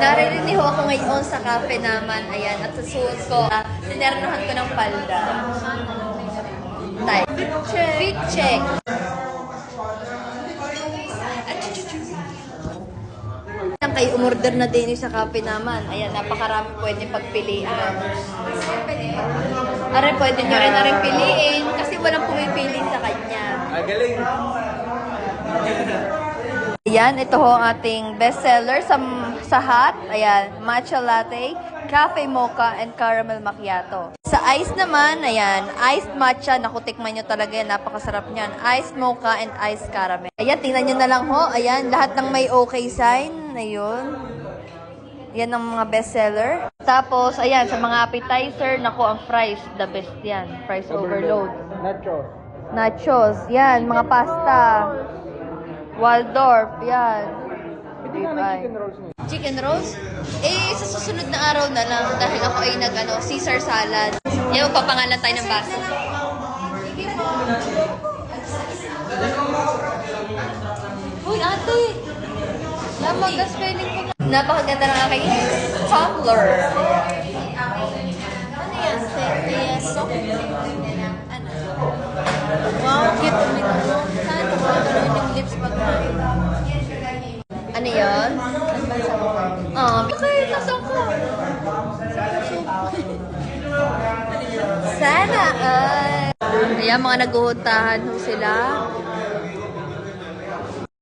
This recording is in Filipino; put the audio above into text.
Naririnig ho ako ngayon sa cafe naman. Ayan, at sa suot ko, uh, sinernohan ko ng palda. Type. Fit check. Lang kayo umorder na din sa cafe naman. Ayan, napakarami pwede pagpilian. Are, pwede nyo rin na rin piliin Ayan, ito ho ang ating bestseller sa, sa hot. Ayan, matcha latte, cafe mocha, and caramel macchiato. Sa ice naman, ayan, iced matcha. Naku, tikman nyo talaga yan. Napakasarap niyan. Iced mocha and iced caramel. Ayan, tingnan nyo na lang ho. Ayan, lahat ng may okay sign. Ayun. Yan ang mga bestseller. Tapos, ayan, sa mga appetizer, naku, ang fries, the best yan. Fries overload. Nacho. Nachos, yan, mga pasta. Waldorf, yan. Hindi ng chicken rolls niya. Chicken rolls? Eh, sa susunod na araw na lang dahil ako ay nag, ano, Caesar salad. Yan, magpapangalan tayo ng baso. Uy, ate! Lamang ka spelling ko. Napakaganda ng aking tumbler. Ano yan? Ano? Lips pag Ano yan? Ah, okay, nasaan ko? Sana ay. Ayan, mga naguhuntahan ho sila.